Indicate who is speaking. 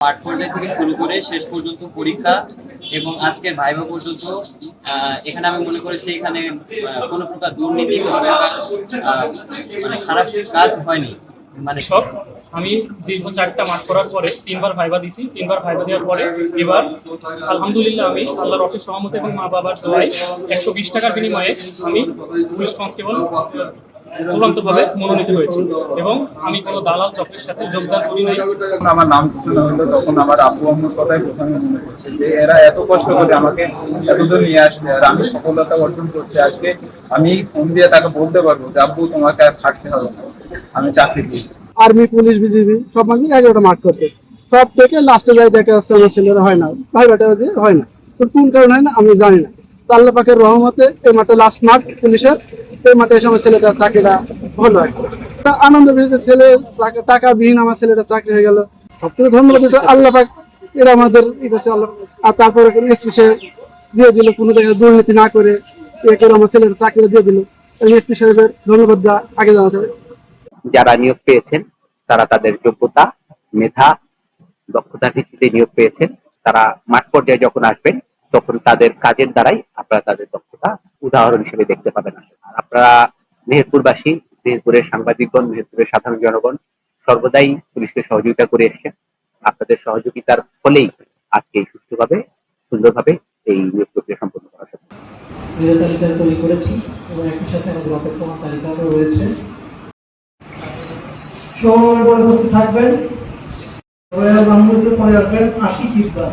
Speaker 1: পাঠ পর্যায় থেকে শুরু করে শেষ পর্যন্ত পরীক্ষা এবং আজকের ভাইবা পর্যন্ত এখানে আমি মনে করেছি এখানে কোনো প্রকার দুর্নীতি মানে খারাপ কাজ হয়নি। মানে
Speaker 2: সব, আমি দীর্ঘ চারটা মাঠ করার পরে তিনবার ভাইবা দিছি, তিনবার ভাইবা দেওয়ার পরে এবার আলহামদুলিল্লাহ আমি আল্লাহর অশেষ সহমত এবং মা বাবার দোয়ায় একশো বিশ টাকার বিনিময়ে আমি পুলিশ কনস্টেবল চূড়ান্তভাবে মনোনীত হয়েছি এবং আমি কোনো দালাল চক্রের সাথে যোগদান করি নাই।
Speaker 3: আমার নাম ঘোষণা হলো তখন আমার আব্বু আম্মুর কথাই প্রথমে মনে পড়ছে যে এরা এত কষ্ট করে আমাকে এতদূর নিয়ে আসছে আর আমি সফলতা অর্জন করছি আজকে। আমি ফোন দিয়ে তাকে বলতে পারব যে আব্বু তোমাকে আর থাকতে হবে আমি চাকরি পেয়েছি।
Speaker 4: আর্মি পুলিশ বিজিবি সব মানে এগারোটা মার্ক করছে। সব থেকে লাস্টে যাই দেখা যাচ্ছে আমার ছেলেরা হয় না। ভাই বাটা দিয়ে হয় না। তো কোন কারণে হয় না? আমি জানি না। তো আল্লাহ পাকের রহমতে এই মাঠে লাস্ট মাঠ পুলিশের। চাকরিটা আমাদের দুর্নীতি না করে আমার ছেলেটা চাকরি দিয়ে দিল। এসপি সাহেবের ধন্যবাদ আগে জানাতে হবে।
Speaker 5: যারা নিয়োগ পেয়েছেন, তারা তাদের যোগ্যতা, মেধা দক্ষতার ভিত্তিতে নিয়োগ পেয়েছেন। তারা মাঠ পর্যায়ে যখন আসবেন, তখন তাদের কাজের দ্বারাই আপনারা তাদের দক্ষতা উদাহরণ হিসেবে দেখতে পাবেন। আপনারা মেহেরপুরবাসী, মেহেরপুরের সাংবাদিকগণ, মেহেরপুরের সাধারণ জনগণ, সর্বদাই পুলিশকে সহযোগিতা করে এসেছেন আপনাদের সহযোগিতার ফলেই আজকে সুষ্ঠুভাবে, সুন্দরভাবে এই নিয়োগ প্রক্রিয়া সম্পন্ন করা সম্ভব।
Speaker 6: মেয়র তালিকা তৈরি করেছি এবং একই সাথে আমাদের অপেক্ষমান তালিকাও রয়েছে। সময় উপস্থিত থাকবেন। পরে আসবেন। আশি ফিটবার